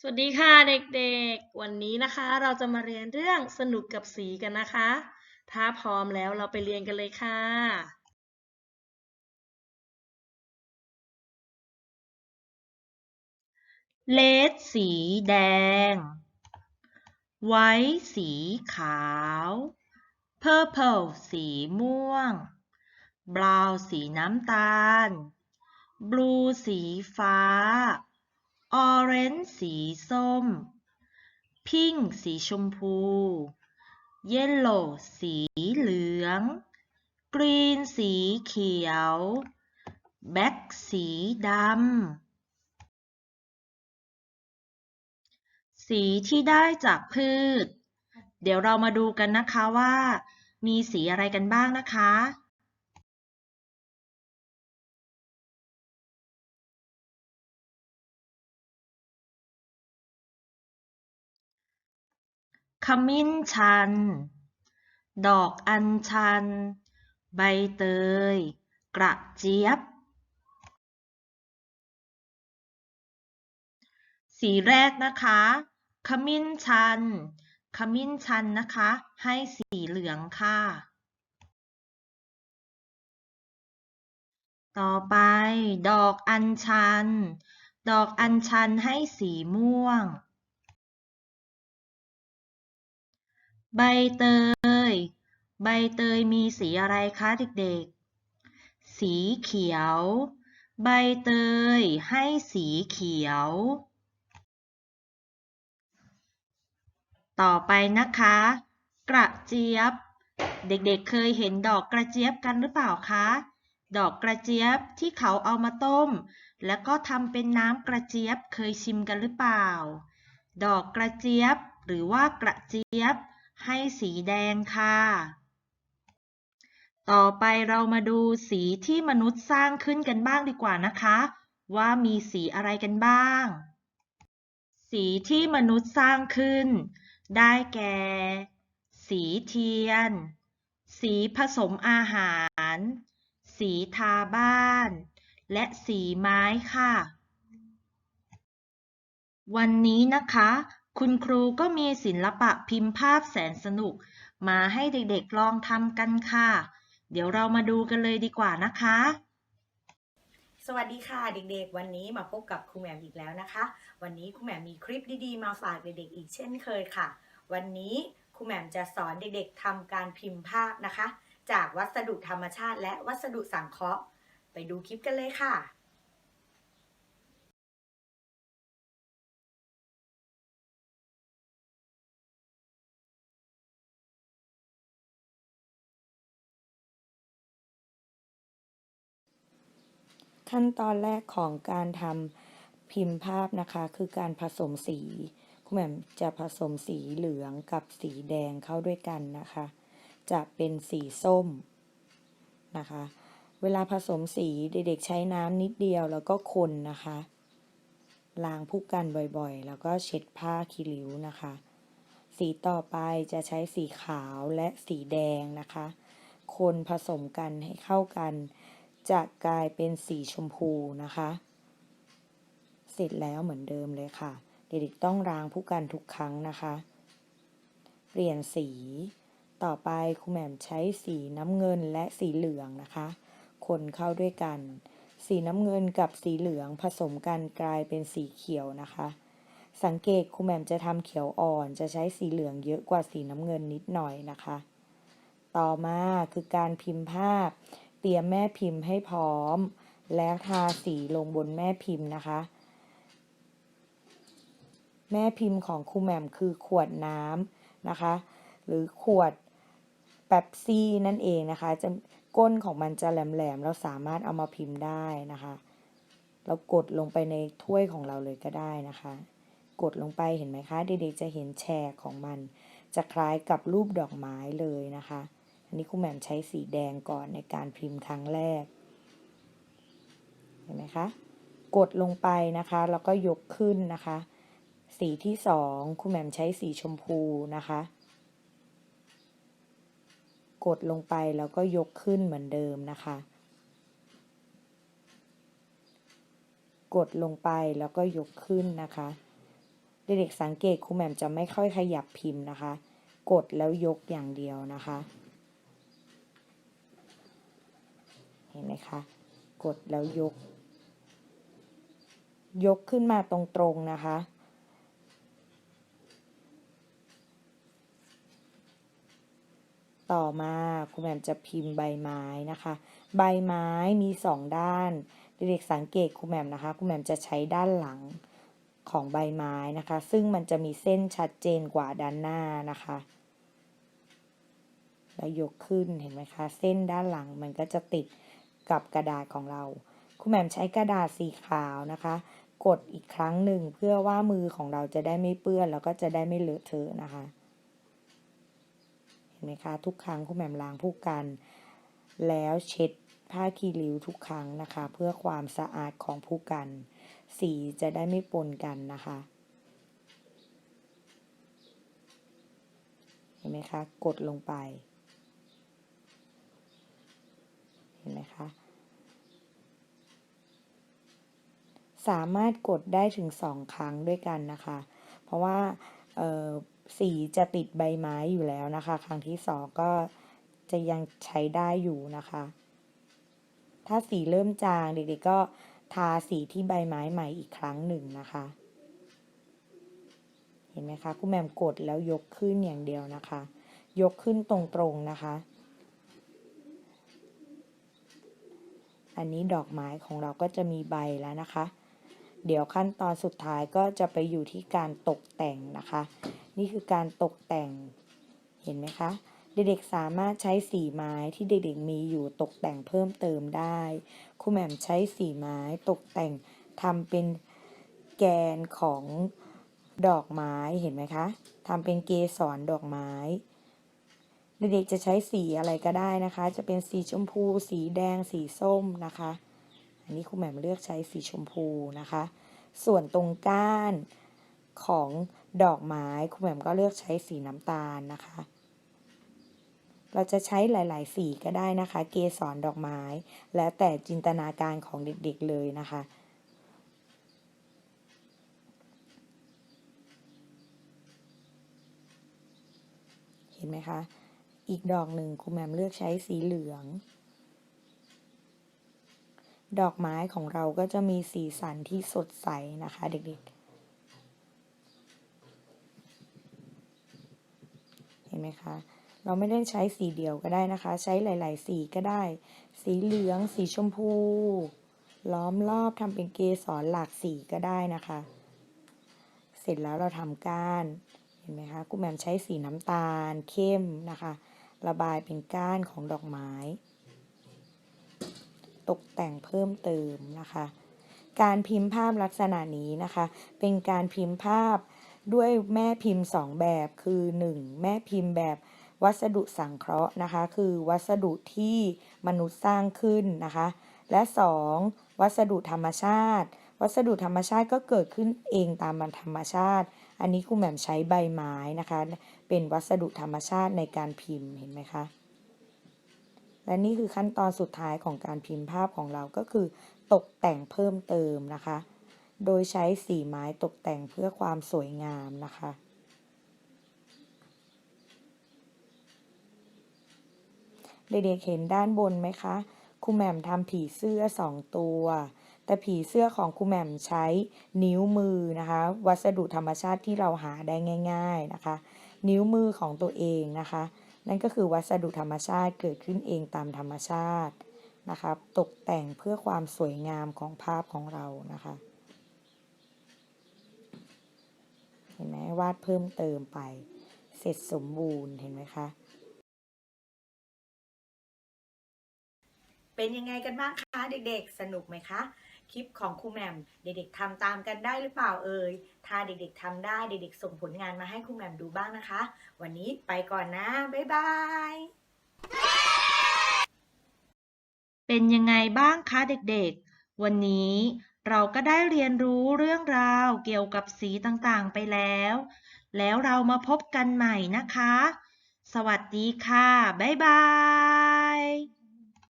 สวัสดีค่ะเด็กๆ วันนี้นะคะเราจะมาเรียนเรื่องสนุกกับสีกันนะคะ ถ้าพร้อมแล้วเราไปเรียนกันเลยค่ะ เลดสีแดง ไว้สีขาว purple สีม่วง brown สีน้ำตาล blue สีฟ้า orange สีส้ม pink สีชมพู yellow สีเหลือง green สีเขียว black สีดำ สีที่ได้จากพืช เดี๋ยวเรามาดูกันนะคะว่า มีสีอะไรกันบ้างนะคะ ขมิ้นชัน ดอกอัญชัน ใบเตย กระเจี๊ยบ สีแรกนะคะ ขมิ้นชัน ขมิ้นชันนะคะ ให้สีเหลืองค่ะ ต่อไป ดอกอัญชัน ดอกอัญชันให้สีม่วง ใบเตย ใบเตยมีสีอะไรคะเด็กๆ สีเขียว ใบเตยให้สีเขียว ต่อไปนะคะ กระเจี๊ยบ เด็กๆเคยเห็นดอกกระเจี๊ยบกันหรือเปล่าคะ ดอกกระเจี๊ยบที่เขาเอามาต้ม แล้วก็ทำเป็นน้ำกระเจี๊ยบเคยชิมกันหรือเปล่า ดอกกระเจี๊ยบหรือว่ากระเจี๊ยบ ให้สีแดงค่ะ ต่อไปเรามาดูสีที่มนุษย์สร้างขึ้นกันบ้างดีกว่านะคะ ว่ามีสีอะไรกันบ้าง สีที่มนุษย์สร้างขึ้น ได้แก่ สีเทียน สีผสมอาหาร สีทาบ้าน และสีไม้ค่ะวันนี้นะคะ คุณครูก็มีศิลปะพิมพ์ภาพแสนสนุก มาให้เด็กๆลองทำกันค่ะ เดี๋ยวเรามาดูกันเลยดีกว่านะคะ สวัสดีค่ะเด็กๆ วันนี้มาพบกับครูแหม่มอีกแล้วนะคะ วันนี้ครูแหม่มมีคลิปดีๆ มาฝากเด็กๆอีกเช่นเคยค่ะ วันนี้ครูแหม่มจะสอนเด็กๆทำการพิมพ์ภาพนะคะ จากวัสดุธรรมชาติและวัสดุสังเคราะห์ ไปดูคลิปกันเลยค่ะ ขั้นตอนแรกของการทำพิมพ์ภาพนะคะ คือการผสมสีคุณแหม่มจะผสมสีเหลืองกับสีแดงเข้าด้วยกันนะคะ จะเป็นสีส้มนะคะ เวลาผสมสีเด็กๆใช้น้ำนิดเดียวแล้วก็คนนะคะล้างผู้กันบ่อยๆ แล้วก็เช็ดผ้าคีริ้วนะคะ สีต่อไปจะใช้สีขาวและสีแดงนะคะ คนผสมกันให้เข้ากัน จะกลายเป็นสีชมพูนะคะ เสร็จแล้วเหมือนเดิมเลยค่ะ เด็กๆต้องล้างผู้กันทุกครั้งนะคะ เปลี่ยนสี ต่อไปครูแหม่มใช้สีน้ำเงินและสีเหลืองนะคะ คนเข้าด้วยกัน สีน้ำเงินกับสีเหลืองผสมกันกลายเป็นสีเขียวนะคะ สังเกตครูแหม่มจะทำเขียวอ่อน จะใช้สีเหลืองเยอะกว่าสีน้ำเงินนิดหน่อยนะคะ ต่อมาคือการพิมพ์ภาพ เตรียมแม่พิมพ์ให้พร้อม แล้วทาสีลงบนแม่พิมพ์นะคะ แม่พิมพ์ของครูแหม่มคือขวดน้ำนะคะ หรือขวดแป๊บซี่นั่นเองนะคะ จะก้นของมันจะแหลมๆเราสามารถเอามาพิมพ์ได้นะคะ เรากดลงไปในถ้วยของเราเลยก็ได้นะคะ กดลงไปเห็นไหมคะเด็กๆจะเห็นแฉกของมัน จะคล้ายกับรูปดอกไม้เลยนะคะ อันนี้ครูแหม่มใช้สีแดงก่อนในการพิมพ์ครั้งแรก เห็นไหมคะ กดลงไปนะคะ แล้วก็ยกขึ้นนะคะ สีที่สองครูแหม่มใช้สีชมพูนะคะ กดลงไปแล้วก็ยกขึ้นเหมือนเดิมนะคะ กดลงไปแล้วก็ยกขึ้นนะคะเด็กๆสังเกตครูแหม่มจะไม่ค่อยขยับพิมพ์นะคะ กดแล้วยกอย่างเดียวนะคะ เห็นไหมคะ กดแล้วยก ยกขึ้นมาตรงๆนะคะ ต่อมาครูแหม่มจะพิมพ์ใบไม้นะคะ ใบไม้มีสองด้าน เด็กๆสังเกตครูแหม่มนะคะครูแหม่มจะใช้ด้านหลังของใบไม้นะคะ ซึ่งมันจะมีเส้นชัดเจนกว่าด้านหน้านะคะแล้วยกขึ้นเห็นไหมคะ เส้นด้านหลังมันก็จะติด กับกระดาษของเราครูแหม่มใช้กระดาษสีขาวนะคะ กดอีกครั้งหนึ่งเพื่อว่ามือของเราจะได้ไม่เปื้อน แล้วก็จะได้ไม่เลอะเทอะนะคะ เห็นไหมคะ ทุกครั้งครูแหม่มล้างผู้กัน แล้วเช็ดผ้าคีริ้วทุกครั้งนะคะ เพื่อความสะอาดของผู้กัน สีจะได้ไม่ปนกันนะคะ เห็นไหมคะ กดลงไป เห็นไหมคะ สามารถกดได้ถึงสองครั้งด้วยกันนะคะ เพราะว่าสีจะติดใบไม้อยู่แล้วนะคะ ครั้งที่สองก็จะยังใช้ได้อยู่นะคะ ถ้าสีเริ่มจางเด็กๆก็ทาสีที่ใบไม้ใหม่อีกครั้งหนึ่งนะคะ เห็นไหมคะคุณแหม่มกดแล้วยกขึ้นอย่างเดียวนะคะ ยกขึ้นตรงๆนะคะ อันนี้ดอกไม้ของเราก็จะมีใบแล้วนะคะ เดี๋ยวขั้นตอนสุดท้ายก็จะไปอยู่ที่การตกแต่งนะคะ นี่คือการตกแต่ง เห็นไหมคะ เด็กๆสามารถใช้สีไม้ที่เด็กๆมีอยู่ตกแต่งเพิ่มเติมได้ครูแหม่มใช้สีไม้ตกแต่งทำเป็นแกนของดอกไม้เห็นไหมคะทำเป็นเกสรดอกไม้ เด็กๆจะใช้สีอะไรก็ได้นะคะ จะเป็นสีชมพู สีแดง สีส้มนะคะ อันนี้ครูแหม่มเลือกใช้สีชมพูนะคะ ส่วนตรงก้านของดอกไม้ครูแหม่มก็เลือกใช้สีน้ำตาลนะคะ เราจะใช้หลาย ๆ สีก็ได้นะคะ เกสรดอกไม้ แล้วแต่จินตนาการของเด็กๆเลยนะคะเห็นไหมคะ อีกดอกหนึ่งครูแหม่มเลือกใช้สีเหลือง ดอกไม้ของเราก็จะมีสีสันที่สดใสนะคะเด็กๆ เห็นไหมคะ เราไม่ได้ใช้สีเดียวก็ได้นะคะ ใช้หลาย ๆ สีก็ได้ สีเหลือง สีชมพู ล้อมรอบทำเป็นเกสรหลากสีก็ได้นะคะ เสร็จแล้วเราทำก้านเห็นไหมคะกุแหม่มใช้สีน้ำตาลเข้มนะคะ ระบายเป็นก้านของดอกไม้ ตกแต่งเพิ่มเติมนะคะ การพิมพ์ภาพลักษณะนี้นะคะ เป็นการพิมพ์ภาพด้วยแม่พิมพ์ 2 แบบคือ 1. แม่พิมพ์แบบวัสดุสังเคราะห์นะคะ คือวัสดุที่มนุษย์สร้างขึ้นนะคะ และ 2. วัสดุธรรมชาติ วัสดุธรรมชาติก็เกิดขึ้นเองตามธรรมชาติ อันนี้ครูแหม่มใช้ใบไม้นะคะ เป็นวัสดุธรรมชาติในการพิมพ์เห็นไหมคะและนี่คือขั้นตอนสุดท้ายของการพิมพ์ภาพของเราก็คือ ตกแต่งเพิ่มเติมนะคะ โดยใช้สีไม้ตกแต่งเพื่อความสวยงามนะคะเด็กๆเห็นด้านบนไหมคะครูแหม่มทำผีเสื้อสองตัว แต่ผีเสื้อของครูแหม่มใช้นิ้วมือนะคะ วัสดุธรรมชาติที่เราหาได้ง่าย ๆนะคะ นิ้วมือของตัวเองนะคะ นั่นก็คือวัสดุธรรมชาติเกิดขึ้นเองตามธรรมชาตินะคะตกแต่งเพื่อความสวยงามของภาพของเรานะคะเห็นไหมวาดเพิ่มเติมไป เสร็จสมบูรณ์เห็นไหมคะเป็นยังไงกันบ้างคะเด็กๆ สนุกไหมคะ คลิปของครูแหม่มเด็กๆทำตามกันได้หรือเปล่าเอ่ยถ้าเด็กๆทำได้เด็กๆส่งผลงานมาให้ครูแหม่มดูบ้างนะคะ วันนี้ไปก่อนนะบ๊ายบายเป็นยังไงบ้างคะเด็กๆ วันนี้เราก็ได้เรียนรู้เรื่องราวเกี่ยวกับสีต่างๆไปแล้ว แล้วเรามาพบกันใหม่นะคะ สวัสดีค่ะ บ๊ายบาย